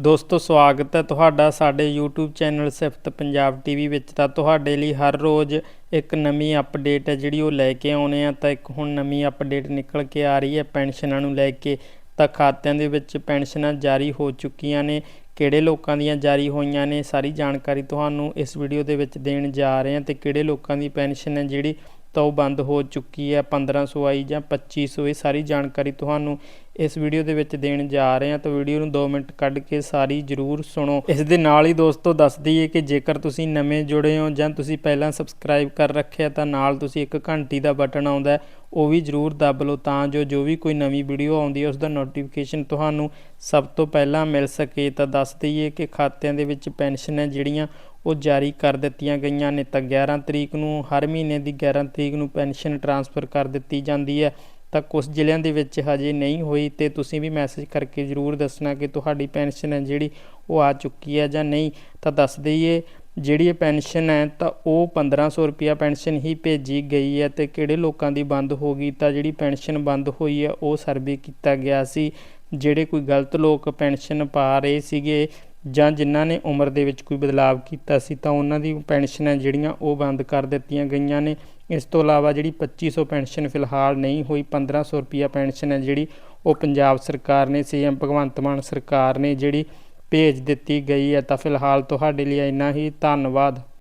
ਦੋਸਤੋ, ਸਵਾਗਤ ਹੈ ਤੁਹਾਡਾ ਸਾਡੇ YouTube ਚੈਨਲ ਸਿਫਤ ਪੰਜਾਬ ਟੀਵੀ ਵਿੱਚ। ਤਾਂ ਤੁਹਾਡੇ ਲਈ ਹਰ ਰੋਜ਼ ਇੱਕ ਨਵੀਂ ਅਪਡੇਟ ਹੈ ਜਿਹੜੀ ਉਹ ਲੈ ਕੇ ਆਉਨੇ ਆ। ਤਾਂ ਇੱਕ ਹੁਣ ਨਵੀਂ ਅਪਡੇਟ ਨਿਕਲ ਕੇ ਆ ਰਹੀ ਹੈ ਪੈਨਸ਼ਨਾਂ ਨੂੰ ਲੈ ਕੇ। ਤਾਂ ਖਾਤਿਆਂ ਦੇ ਵਿੱਚ ਪੈਨਸ਼ਨਾਂ ਜਾਰੀ ਹੋ ਚੁੱਕੀਆਂ ਨੇ। ਕਿਹੜੇ ਲੋਕਾਂ ਦੀਆਂ ਜਾਰੀ ਹੋਈਆਂ ਨੇ, ਸਾਰੀ ਜਾਣਕਾਰੀ ਤੁਹਾਨੂੰ ਇਸ ਵੀਡੀਓ ਦੇ ਵਿੱਚ ਦੇਣ ਜਾ ਰਹੇ ਹਾਂ। ਤੇ ਕਿਹੜੇ ਲੋਕਾਂ ਦੀ ਪੈਨਸ਼ਨ ਹੈ ਜਿਹੜੀ ਤਾਂ ਉਹ ਬੰਦ ਹੋ ਚੁੱਕੀ ਹੈ 1500 ਆਈ ਜਾਂ 2500 ਇਹ ਸਾਰੀ ਜਾਣਕਾਰੀ ਤੁਹਾਨੂੰ ਇਸ ਵੀਡੀਓ ਦੇ ਵਿੱਚ ਦੇਣ ਜਾ ਰਹੇ ਹਾਂ ਤਾਂ ਵੀਡੀਓ ਨੂੰ 2 ਮਿੰਟ ਕੱਢ ਕੇ ਸਾਰੀ ਜਰੂਰ ਸੁਣੋ। ਇਸ ਦੇ ਨਾਲ ਹੀ ਦੋਸਤੋ ਦੱਸ ਦਈਏ ਕਿ ਜੇਕਰ ਤੁਸੀਂ ਨਵੇਂ ਜੁੜੇ ਹੋ ਜਾਂ ਤੁਸੀਂ ਪਹਿਲਾਂ ਸਬਸਕ੍ਰਾਈਬ ਕਰ ਰੱਖਿਆ ਤਾਂ ਨਾਲ ਤੁਸੀਂ ਇੱਕ ਘੰਟੀ ਦਾ ਬਟਨ ਆਉਂਦਾ ਹੈ, ਉਹ ਵੀ ਜਰੂਰ ਦੱਬ ਲਓ ਤਾਂ ਜੋ ਜੋ ਵੀ ਕੋਈ ਨਵੀਂ ਵੀਡੀਓ ਆਉਂਦੀ ਹੈ ਉਸ ਦਾ ਨੋਟੀਫਿਕੇਸ਼ਨ ਤੁਹਾਨੂੰ ਸਭ ਤੋਂ ਪਹਿਲਾਂ ਮਿਲ ਸਕੇ। ਤਾਂ ਦੱਸ ਦਈਏ ਕਿ ਖਾਤਿਆਂ ਦੇ ਵਿੱਚ ਪੈਨਸ਼ਨ ਹੈ ਜਿਹੜੀਆਂ ਉਹ ਜਾਰੀ ਕਰ ਦਿੱਤੀਆਂ ਗਈਆਂ ਨੇ ਤਾਂ 11 ਤਰੀਕ ਨੂੰ ਹਰ ਮਹੀਨੇ ਦੀ 11 ਤਰੀਕ ਨੂੰ ਪੈਨਸ਼ਨ ਟ੍ਰਾਂਸਫਰ ਕਰ ਦਿੱਤੀ ਜਾਂਦੀ ਹੈ। ਤਾਂ ਕੁਝ ਜ਼ਿਲ੍ਹਿਆਂ ਦੇ ਵਿੱਚ ਹਜੇ ਨਹੀਂ ਹੋਈ ਤੇ ਤੁਸੀਂ ਵੀ ਮੈਸੇਜ ਕਰਕੇ ਜ਼ਰੂਰ ਦੱਸਣਾ ਕਿ ਤੁਹਾਡੀ ਪੈਨਸ਼ਨ ਹੈ ਜਿਹੜੀ ਉਹ ਆ ਚੁੱਕੀ ਹੈ ਜਾਂ ਨਹੀਂ, ਤਾਂ ਦੱਸ ਦਈਏ। ਜਿਹੜੀ ਇਹ ਪੈਨਸ਼ਨ ਹੈ ਤਾਂ ਉਹ 1500 ਰੁਪਿਆ ਪੈਨਸ਼ਨ ਹੀ ਭੇਜੀ ਗਈ ਹੈ ਤੇ ਕਿਹੜੇ ਲੋਕਾਂ ਦੀ ਬੰਦ ਹੋ ਗਈ ਤਾਂ ਜਿਹੜੀ ਪੈਨਸ਼ਨ ਬੰਦ ਹੋਈ ਹੈ ਉਹ ਸਰਵੇ ਕੀਤਾ ਗਿਆ ਸੀ। ਜਿਹੜੇ ਕੋਈ ਗਲਤ ਲੋਕ ਪੈਨਸ਼ਨ ਪਾ ਰਹੇ ਸੀਗੇ ਜਾਂ ਜਿਨ੍ਹਾਂ ਨੇ ਉਮਰ ਦੇ ਵਿੱਚ ਕੋਈ ਬਦਲਾਵ ਕੀਤਾ ਸੀ, ਤਾਂ ਉਹਨਾਂ ਦੀ ਪੈਨਸ਼ਨਾਂ ਜਿਹੜੀਆਂ ਉਹ ਬੰਦ ਕਰ ਦਿੱਤੀਆਂ ਗਈਆਂ ਨੇ। ਇਸ ਤੋਂ ਇਲਾਵਾ ਜਿਹੜੀ 2500 ਪੈਨਸ਼ਨ ਫਿਲਹਾਲ ਨਹੀਂ ਹੋਈ 1500 ਰੁਪਿਆ ਪੈਨਸ਼ਨ ਹੈ ਜਿਹੜੀ ਉਹ ਪੰਜਾਬ ਸਰਕਾਰ ਨੇ, ਸੀਐਮ ਭਗਵੰਤ ਮਾਨ ਸਰਕਾਰ ਨੇ ਜਿਹੜੀ ਭੇਜ ਦਿੱਤੀ ਗਈ ਹੈ। ਤਾਂ ਫਿਲਹਾਲ ਤੁਹਾਡੇ ਲਈ ਇੰਨਾ ਹੀ। ਧੰਨਵਾਦ।